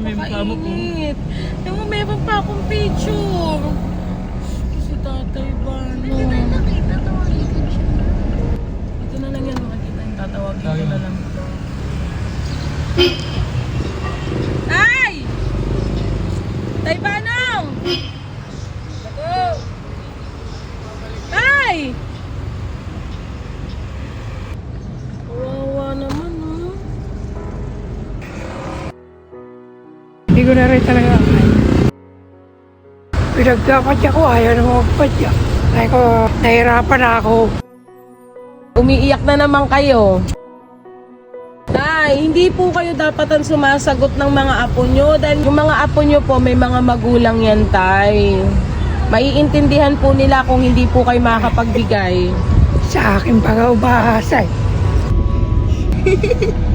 may mukha mo po. Yung mo, meron pa akong picture. Si tatay ba, no? nakita, tawagin ko siya. Ito na lang yan, makikita yung tatawagin ko na lang. Ko na rin talaga kaya. Pinagkapadya ko, ayaw na magpadya. Sabi ko, nahirapan na ako. Umiiyak na naman kayo. Tay, hindi po kayo dapatan sumasagot ng mga apo nyo dahil yung mga apo nyo po may mga magulang yan, tay. Maiintindihan po nila kung hindi po kayo makakapagbigay. Sa akin baga ubahasa eh.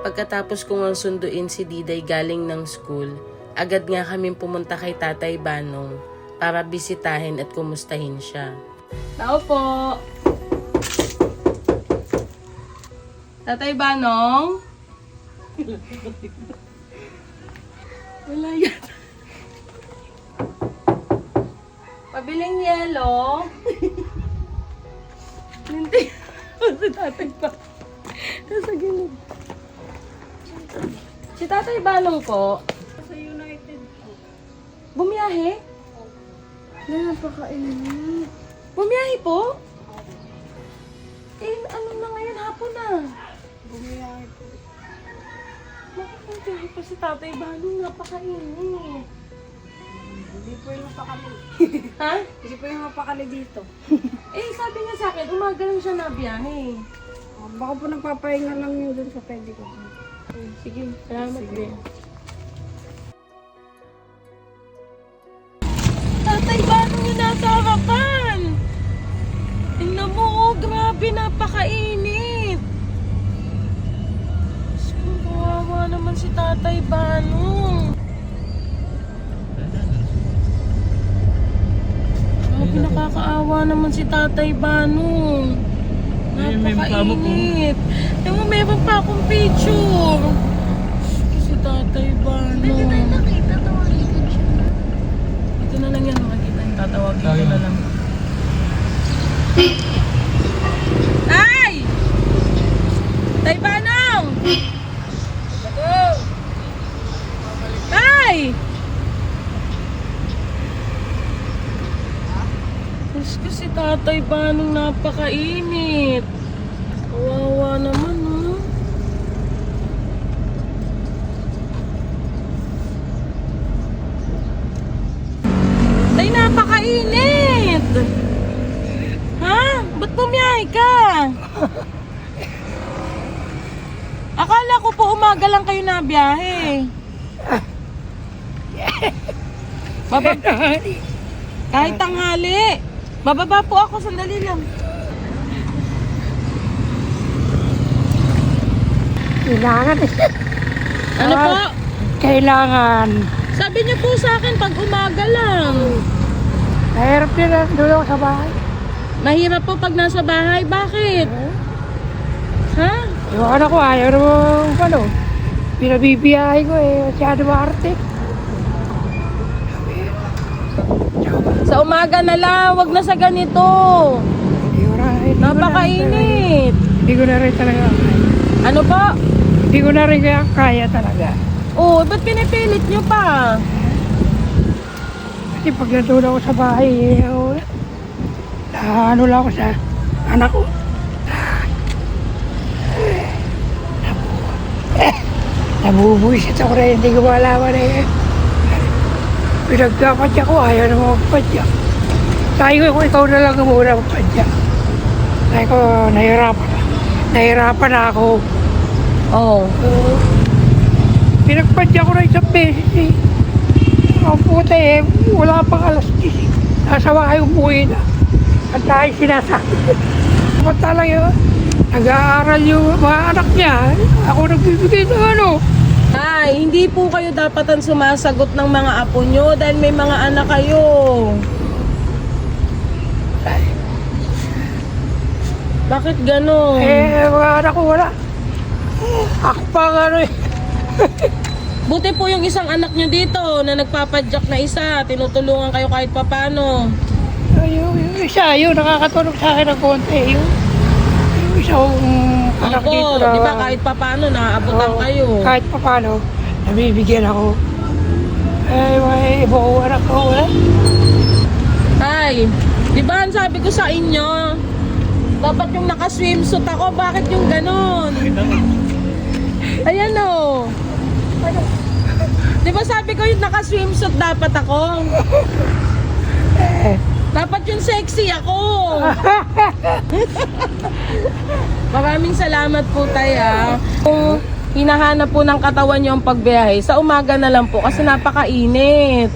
Pagkatapos kong ang sunduin si Diday galing ng school, agad nga kaming pumunta kay Tatay Banong para bisitahin at kumustahin siya. Tao po! Tatay Banong? Wala yan. Pabiling yelo. Hindi. si Tatay pa. Tatay Banong po. Sa United po. Bumiyahe? Napakainit. Bumiyahe po? Eh, ano na ngayon? Hapon na. Bumiyahe po. Bakit bumiyahe pa si Tatay Banong? Napakainit. Hindi po yung mapakali. Ha? Hindi po yung mapakali dito. Eh, sabi niya sa akin, umaga lang siya nabiyahe. Ah, baka po nagpapahinga lang yun dun sa pwede ko. Sige, salamat din. Tatay, Banong yung nasa harapan? Tingnan mo, oh, grabe, napakainit. Kawawa naman si Tatay Banong. Grabe, nakakaawa naman si Tatay Banong. Napakainit. Tingnan mo, meron pa akong picture. Diyos ko, Si Tatay ko siya. Ito na lang yan, makikita yung tatawagin ko na lang. Tay! Tay Banong! Ako! Tay! Diyos ko Tatay Banong napakainit. Kawawa naman, oh. Tay, napakainit! Ha? Ba't bumiyahe ka? Akala ko po umaga lang kayo nabiyahe. Baba, kahit tanghali. Bababa po ako, sandali lang. Kailangan eh. Ano po? Kailangan. Sabi niyo po sa akin pag umaga lang. Nahirap din ang ako sa bahay. Mahirap po pag nasa bahay. Bakit? Ha? Yung anak ko ayaw naman ano. Pinabibiyahe ko eh. Masyado maarte. Sa umaga na lang, wag na sa ganito. Hindi ko na, hindi ko na- Napakainit. Hindi ko na rin talaga kaya. Ano po? Hindi ko na rin kaya, kaya talaga. Oh, ba't pinipilit nyo pa? Kasi pag ako sa bahay, eh, na ano lang ako sa anak ko. Nabubuisit ako rin, hindi ko malaman eh. Pinagkapadya ko, ayaw na magpadya. Sabi ko, ikaw na lang ang muna magpadya. Sabi ko, nahirapan na. Nahirapan na ako. Oh. Oo. Pinagpadya ko na isang beses eh. Ang puta eh, wala pang alas 10. eh. Nasa bahay umuwi na. At tayo sinasabi. Samantala yun, nag-aaral yung mga anak niya. Ako nagbibigay ng ano. Ay, hindi po kayo dapatan sumasagot ng mga apo nyo dahil may mga anak kayo. Bakit ganon? Eh, mga anak ko wala. Ako pa nga ano eh. Buti po yung isang anak nyo dito na nagpapadyak na isa. Tinutulungan kayo kahit papano. Yung, yung isa, yun, nakakatulong sa akin ng konti. Yung, yung isa anak Ako, di ba kahit papano naaabutan Oo, kayo. Kahit pa paano, nabibigyan ako. Eh, may iba ko anak ko, wala. Ay, di ba ang sabi ko sa inyo, dapat yung naka-swimsuit ako, bakit yung ganon? Ayan o. Di ba sabi ko yung naka-swimsuit dapat ako? Dapat yung sexy ako. Maraming salamat po tayo. Kung hinahanap po ng katawan niyo ang pagbiyahe, sa umaga na lang po kasi napakainit.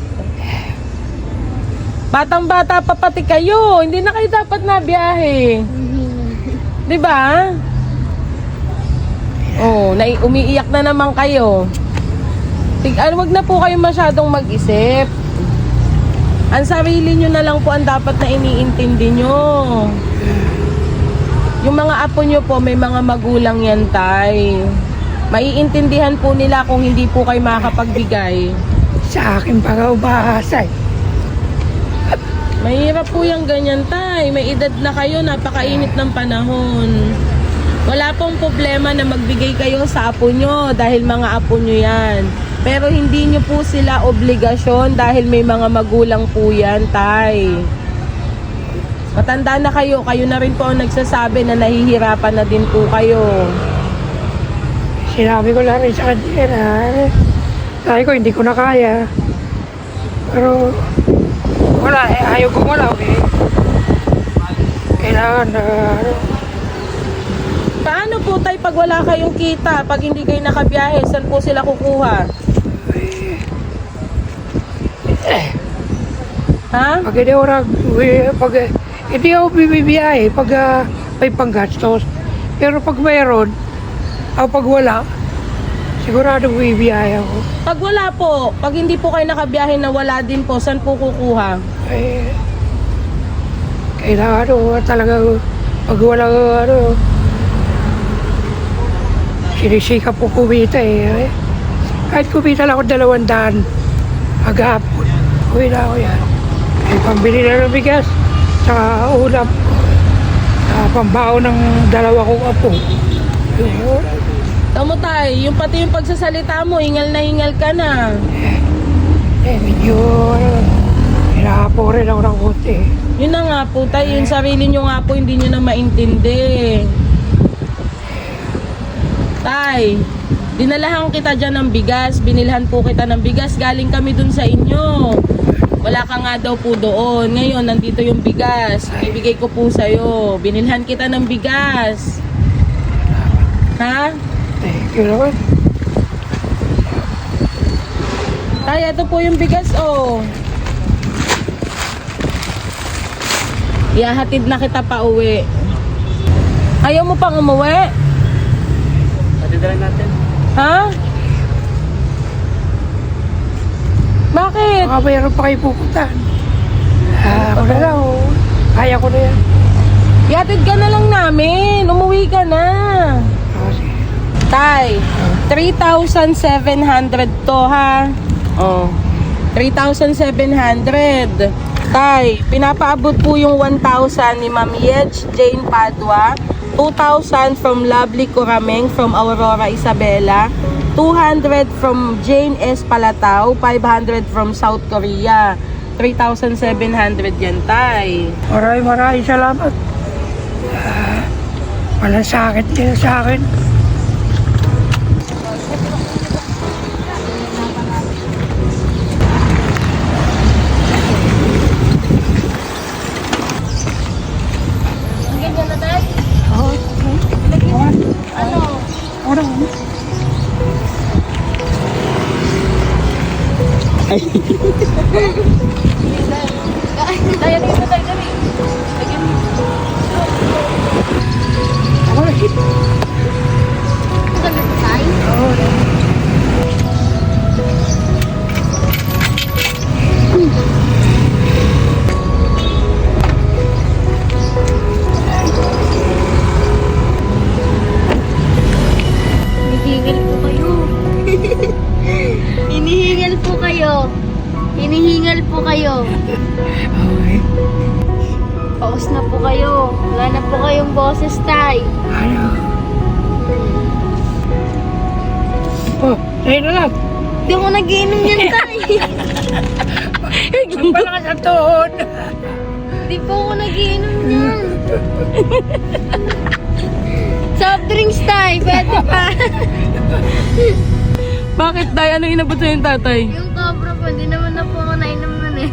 Batang-bata pa pati kayo, hindi na kayo dapat na biyahe. 'Di ba? Oh, nai umiiyak na naman kayo. Tig ano, wag na po kayo masyadong mag-isip. Ang sarili nyo na lang po ang dapat na iniintindi nyo. Yung mga apo nyo po, may mga magulang yan, tay. Maiintindihan po nila kung hindi po kayo makakapagbigay. Sa akin pa ka umaasa eh. Mahirap po yung ganyan, tay. May edad na kayo, napakainit ng panahon. Wala pong problema na magbigay kayo sa apo nyo dahil mga apo nyo yan. Pero hindi nyo po sila obligasyon dahil may mga magulang po yan, tay. Matanda na kayo, kayo na rin po ang nagsasabi na nahihirapan na din po kayo. Sinabi ko lang rin sa kanya na sabi ko hindi ko na kaya. Pero wala eh, ayaw ko wala eh. Kailangan na ano, Paano po tay pag wala kayong kita, pag hindi kayo nakabiyahe, saan po sila kukuha? Ha? pag hindi nag, pag hindi ako bibibiyahe pag ah, may panggastos. Pero pag mayroon, o pag wala, sigurado bibiyahe ako. Pag wala po, pag hindi po kayo nakabiyahe na wala din po, saan po kukuha? Eh, kailangan ano, talaga, pag walang ano, sinisikap ko kumita eh. Kahit kumita lang ako dalawang daan, maghapon, uwi na ako yan. Eh, pambili na ng bigas, sa ulam, sa pambao ng dalawa kong apo. Eh, wala. Tamo tay, yung pati yung pagsasalita mo, hingal na hingal ka na. eh medyo, ano, hinahapo rin ako ng konti. Yun na nga po tay, yung sarili nyo nga po hindi nyo na maintindi. Tay, dinalahan kita dyan ng bigas, binilhan po kita ng bigas, galing kami dun sa inyo. Wala ka nga daw po doon. Ngayon, nandito yung bigas. Ibigay ko po sa'yo. Binilhan kita ng bigas. Ha? Thank you naman. Tay, ito po yung bigas, oh. Ihahatid na kita pa uwi. Ayaw mo pang umuwi? Patidalan natin. Ha? Bakit? Baka mayroon pa kayo pupuntahan. Ah, ako na lang. oh. Kaya ko na yan. Ihatid ka na lang namin. Umuwi ka na. Ah, sige. Tay, 3,700 to ha. Oh. 3,700. Tay, pinapaabot po yung 1,000 ni Ma'am Yej Jane Padua. 2,000 from Lovely Kurameng from Aurora Isabela. 200 from Jane S. Palatao. 500 from South Korea. 3,700 yan, Tay. Maraming maraming salamat. Ah, walang sakit din sa akin. Sige po. Maganda sa tayo? Po kayo. Hinihingal po kayo. Hinihingal po kayo. Oh. Wala na po kayong boses, tay. Ano? Oh, tayo na lang. Hindi ako nagiinom yan, tay. Ang pala ka sa tuhod. Hindi po ako nagiinom yan. Soft drinks, tay. Pwede pa. Bakit, Day? Ano inabot sa'yo yung tatay? yung cobra po, hindi naman na po ako nainom nun eh.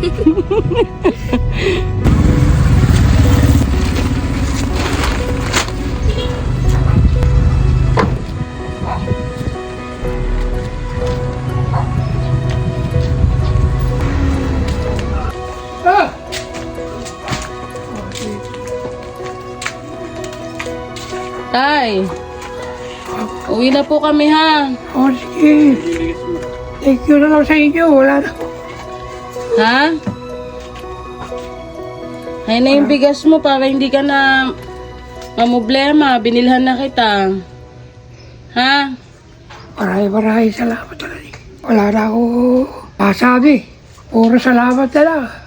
Na po kami ha. Oh, sige. Thank you na sa inyo. Wala na. Ha? Ayun na yung bigas mo para hindi ka na mamblema. Binilhan na kita. Ha? Maraming maraming salamat talaga. Wala na ako masabi. Puro salamat na lang.